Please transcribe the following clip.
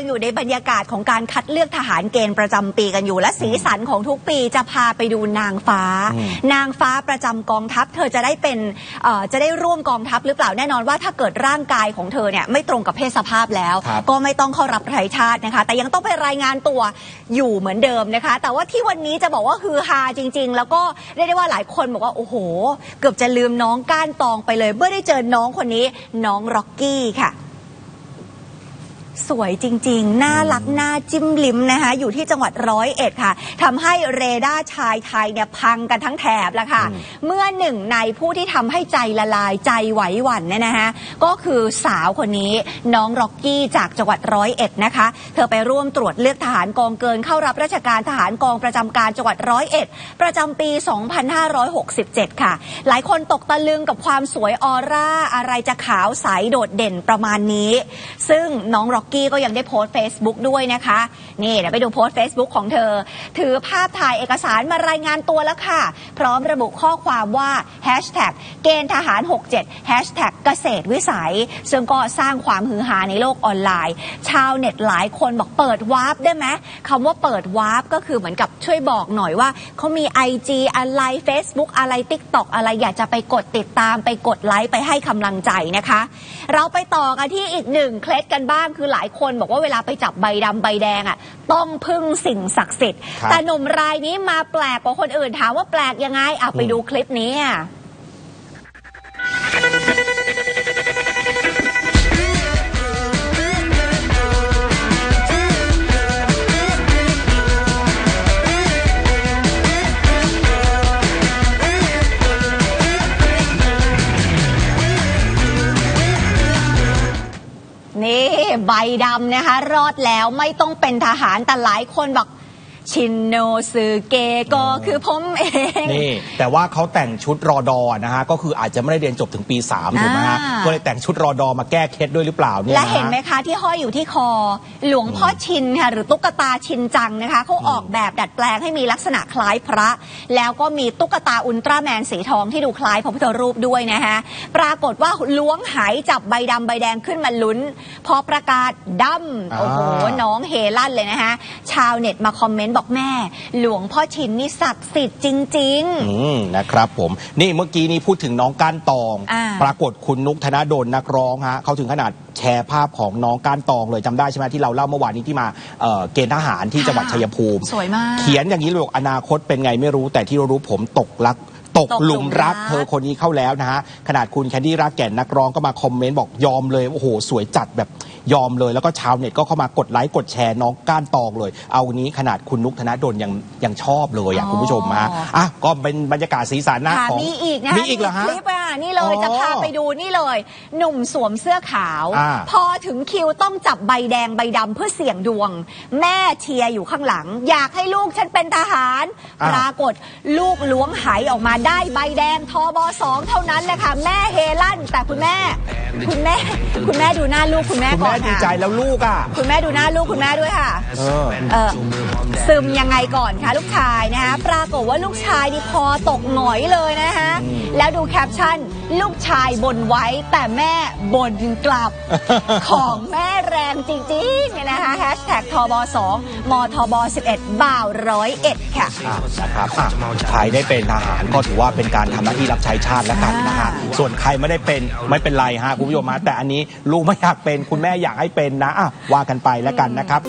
ยังอยู่ในบรรยากาศของการคัดเลือกทหารเกณฑ์ประจำปีกันอยู่ และสีสันของทุกปีจะพาไปดูนางฟ้าอืมนางฟ้าประจำกองทัพ เธอจะได้เป็นเอ่อจะได้ร่วมกองทัพหรือเปล่าแน่นอนว่าถ้าเกิดร่างกายของเธอเนี่ยไม่ตรงกับเพศสภาพแล้วครับก็ไม่ต้องเข้ารับไตรชาตินะคะ แต่ยังต้องไปรายงานตัวอยู่เหมือนเดิมนะคะ แต่ว่าที่วันนี้จะบอกว่าฮือฮาจริง ๆ แล้วก็เรียกได้ว่าหลายคนบอกว่าโอ้โห เกือบจะลืมน้องก้านตองไปเลย เมื่อได้เจอน้องคนนี้น้องร็อกกี้ค่ะ สวยจริงๆ น่ารักน่าจิ้มลิ้มนะคะ อยู่ที่จังหวัดร้อยเอ็ดค่ะทำให้เรดาร์ชายไทยเนี่ยพังกันทั้งแถบแล้วค่ะ เมื่อหนึ่งในผู้ที่ทำให้ใจละลายใจไหวหวั่นเนี่ยนะคะ ก็คือสาวคนนี้น้องร็อกกี้จากจังหวัดร้อยเอ็ดนะคะ เธอไปร่วมตรวจเลือกทหารกองเกินเข้ารับราชการทหารกองประจำการจังหวัดร้อยเอ็ดประจำปี 2567 ค่ะ หลายคนตกตะลึงกับความสวยออร่าอะไรจะขาวใสโดดเด่นประมาณนี้ ซึ่งน้องร็อกกี้ก็ยังได้โพสต์ Facebook ด้วยนะคะ นี่เดี๋ยวไปดูโพสต์ Facebook ของเธอ ถือภาพถ่ายเอกสารมารายงานตัวแล้วค่ะ พร้อมระบุข้อความว่า Hashtag เกณฑ์ทหาร 67 Hashtag เกษตรวิสัย ซึ่งก็สร้างความฮือฮาในโลกออนไลน์ ชาวเน็ตหลายคนบอกเปิดวาร์ปได้ไหมคำว่าเปิดวาร์ปก็คือเหมือนกับช่วยบอกหน่อยว่าเขามี IG อะไร Facebook อะไร TikTok อะไรอยากจะไปกดติดตามไปกดไลค์ไปให้กำลังใจนะคะ เราไปต่อกันที่อีกหนึ่งเคล็ดกันบ้างคือหลายคนบอกว่าเวลาไปจับใบดำใบแดงอะต้องพึ่งสิ่งศักดิ์สิทธิ์ครับแต่หนุ่มรายนี้มาแปลกกว่าคนอื่นถามว่าแปลกยังไงอะไปดูคลิปนี้อะนี่ ใบดำนะคะ รอดแล้วไม่ต้องเป็นทหารแต่หลายคนบอกชินโนซึเกะก็คือผมเอง นี่ แต่ว่าเขาแต่งชุดรอดอนะฮะก็คืออาจจะไม่ได้เรียนจบถึงปี3ถูกไหมฮะอ่า ก็เลยแต่งชุดรอดอมาแก้เคล็ดด้วยหรือเปล่าเนี่ยและนะเห็นไหมคะที่ห้อยอยู่ที่คอ หลวงพ่อชินค่ะหรือตุ๊กตาชินจังนะคะเขาออกแบบดัดแปลงให้มีลักษณะคล้ายพระ แล้วก็มีตุ๊กตาอุลตร้าแมนสีทองที่ดูคล้ายพระพุทธรูปด้วยนะคะปรากฏว่าล้วงหายจับใบดำใบแดงขึ้นมาลุ้น พอประกาศดำโอ้โหน้องเฮลั่นเลยนะคะชาวเน็ตมาคอมเมนต์บอกแม่ หลวงพ่อชินนี่ศักดิ์สิทธิ์จริงๆอืมนะครับผมนี่เมื่อกี้นี้พูดถึงน้องก้านตอง อ่า ปรากฏคุณนุกธนดลนักร้องฮะเขาถึงขนาดแชร์ภาพของน้องก้านตองเลยจำได้ใช่ไหมที่เราเล่าเมื่อวานนี้ที่มาเอ่อเกณฑ์ทหารที่จังหวัดชัยภูมิ สวยมาก เขียนอย่างนี้เลยบอกอนาคตเป็นไงไม่รู้แต่ที่รู้ผมตกรัก ตกตกหหลุลุมมรักรักเธอคนนี้เข้าแล้วนะฮะขนาดคุณแคนดี้รักแก่นนักร้องก็มาคอมเมนต์บอกยอมเลยโอ้โห สวยจัดแบบยอมเลย แล้วก็ชาวเน็ตก็เข้ามากดไลค์กดแชร์น้องก้านตองเลย เอานี้ขนาดคุณนุกธนดลยังยังชอบเลยอะอ๋อคุณผู้ชมฮะอะก็เป็นบรรยากาศสีสันนะค่ะของมีอีกนะมีอีกเหรอฮะคลิปอะนี่เลยอ๋อจะพาไปดูนี่เลย หนุ่มสวมเสื้อขาวอ่าพอถึงคิวต้องจับใบแดงใบดำเพื่อเสี่ยงดวง แม่เชียร์อยู่ข้างหลัง อยากให้ลูกฉันเป็นทหารอ่าปรากฏลูกล้วงไหายออกมาได้ใบแดงทบสองเท่านั้นแหละค่ะแม่เฮลั่นแต่คุณแม่ คุณแม่คุณแม่ดูหน้าลูกคุณแม่คุณก่อแม่นดีค่ะใจแล้วลูกอะ คุณแม่ดูหน้าลูกคุณแม่ด้วยค่ะเออ เออซึมยังไงก่อนคะลูกชายนะคะปรากฏว่าลูกชายนี่คอตกหงอยเลยนะคะแล้วดูแคปชั่น ลูกชายบ่นไว้แต่แม่บ่นกลับ ของแม่แรงจริงๆเนี่ยนะคะแฮชแท็กทบ2มทบ11บ่าวร้อยเอ็ดค่ะ อะนะครับอะใครได้เป็นทหารก็ถือว่าเป็นการทำหน้าที่รับใช้ชาติแล้วกันนะฮะส่วนใครไม่ได้เป็นไม่เป็นไรฮะคุณผู้ชมฮะแต่อันนี้ลูกไม่อยากเป็นคุณแม่อยากให้เป็นนะอะว่ากันไปแล้วกันนะครับ